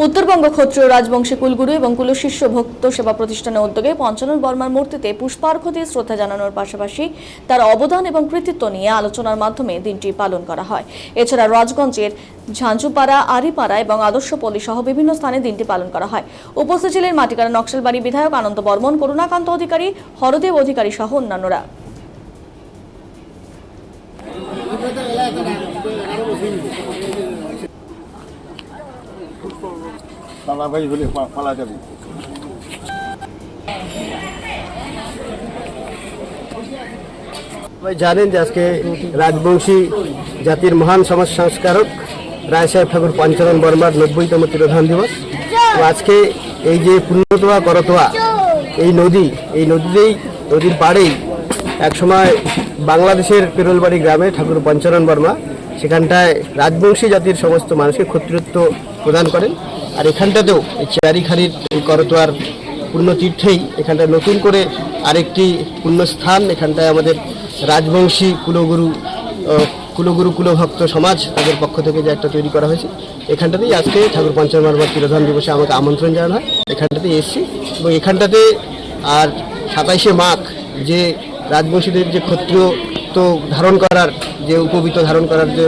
উত্তরবঙ্গ ক্ষত্রিয় রাজবংশী কুলগুরু এবং কুলশিষ্য ভক্ত সেবা প্রতিষ্ঠানের উদ্যোগে পঞ্চানন বর্মার মূর্তিতে পুষ্পার্ঘ্য দিয়ে শ্রদ্ধা জানানোর পাশাপাশি তার অবদান এবং কৃতিত্ব নিয়ে আলোচনার মাধ্যমে দিনটি পালন করা হয়। এছাড়া রাজগঞ্জের ঝাঁঝুপাড়া, আরিপাড়া এবং আদর্শপল্লী সহ বিভিন্ন স্থানে দিনটি পালন করা হয়। উপস্থিত ছিলেন মাটিকারা নকশালবাড়ি বিধায়ক আনন্দ বর্মন, করুণাকান্ত অধিকারী, হরদেব অধিকারী সহ অন্যান্যরা। পালাভাই হলে পালা যাবে। সবাই জানেন যে আজকে রাজবংশী জাতির মহান সমাজ সংস্কারক রায় সাহেব ঠাকুর পঞ্চানন বর্মার নব্বইতম তিরোধান দিবস। তো আজকে এই যে পুণ্যতোয়া করতোয়া, এই নদী, এই নদীতেই, নদীর পাড়েই একসময় বাংলাদেশের পেরোলবাড়ি গ্রামে ঠাকুর পঞ্চানন বর্মা, সেখানটায় রাজবংশী জাতির সমস্ত মানুষকে ক্ষত্রিয়ত্ব প্রদান করেন। আর এখানটাতেও এই করতোয়ার পুণ্যতীর্থেই এখানটায় নতুন করে আরেকটি পুণ্যস্থান, এখানটায় আমাদের রাজবংশী কুলগুরু কুলগুরু কুলভক্ত সমাজ তাদের পক্ষ থেকে যে একটা তৈরি করা হয়েছে। এখানটাতেই আজকে ঠাকুর পঞ্চমার তিরোধান দিবসে আমাকে আমন্ত্রণ জানানো হয়। এখানটাতেই এসেছি এবং এখানটাতে আর সাতাইশে মাঘ যে রাজবংশীদের যে ক্ষত্রিয় তো ধারণ করার যে উপবীত ধারণ করার যে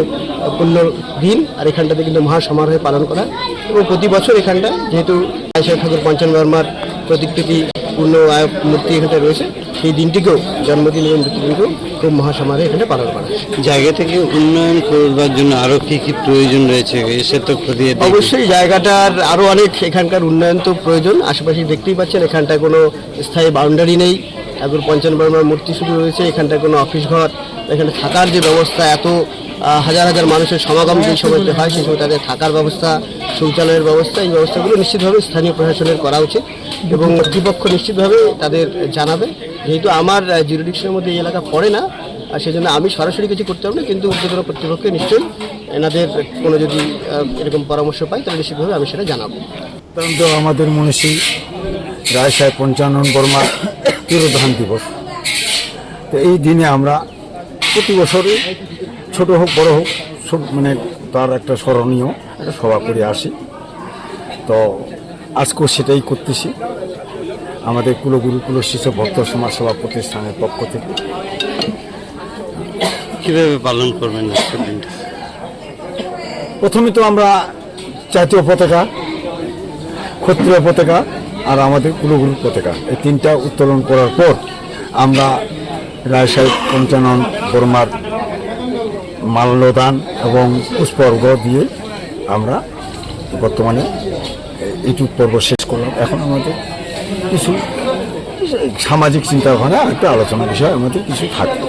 পুণ্য দিন আর এখানটাতে কিন্তু মহা সমারোহে পালন করা। এবং প্রতি বছর এখানটা যেহেতু রায়সাহেব ঠাকুর পঞ্চম বর্মার প্রতিকৃতি পূর্ণ আয়ক মূর্তি এখানে রয়েছে সেই দিনটিকেও জন্মদিন এবং মৃত্যুদিনকেও খুব মহাসমারোহে এখানে পালন করা জায়গা থেকে উন্নয়ন করবার জন্য আরও কী কী প্রয়োজন রয়েছে? এসে তো খতিয়ে অবশ্যই জায়গাটার আরও অনেক এখানকার উন্নয়ন তো প্রয়োজন। আশেপাশে দেখতেই পাচ্ছেন এখানটায় কোনো স্থায়ী বাউন্ডারি নেই। ঠাকুর পঞ্চন বর্মার মূর্তি শুরু রয়েছে এখানটায় কোনো অফিস ঘর, এখানে থাকার যে ব্যবস্থা, এত হাজার হাজার মানুষের সমাগম যে সময়তে হয়, সেই সময় তাদের থাকার ব্যবস্থা, শৌচালয়ের ব্যবস্থা, এই ব্যবস্থাগুলো নিশ্চিতভাবে স্থানীয় প্রশাসনের করা উচিত এবং কর্তৃপক্ষ নিশ্চিতভাবে তাদের জানাবে। যেহেতু আমার জিরোডিকশনের মধ্যে এই এলাকা পড়ে না, আর সেজন্য আমি সরাসরি কিছু করতে পারব না, কিন্তু উদ্যোতন কর্তৃপক্ষকে নিশ্চয়ই এনাদের কোনো যদি এরকম পরামর্শ পাই তাহলে নিশ্চিতভাবে আমি সেটা জানাব। আমাদের মনীষী, রায় সাহেব পঞ্চানন বর্মার তিরোধান দিবস। তো এই দিনে আমরা প্রতি বছরই ছোট হোক বড় হোক সব মানে তার একটা স্মরণীয় একটা সভা করে আসি। তো আজকেও সেটাই করতেছি। আমাদের কুলগুরু কুল শিশু ভক্ত সমাজ সভা প্রতিষ্ঠানের পক্ষ থেকে। কীভাবে পালন করবেন প্রথমে তো আমরা জাতীয় পতাকা ক্ষত্রিয় পতাকা আর আমাদের কুলগুরু পতাকা। এই তিনটা উত্তোলন করার পর আমরা রায় সাহেব, পঞ্চানন, বর্মার মাল্যদান এবং পুষ্পর্ঘ দিয়ে আমরা বর্তমানে এইটুক পর্ব শেষ করলাম। এখন আমাদের কিছু সামাজিক চিন্তাভাবনা একটা আলোচনা বিষয় আমাদের কিছু থাকবে।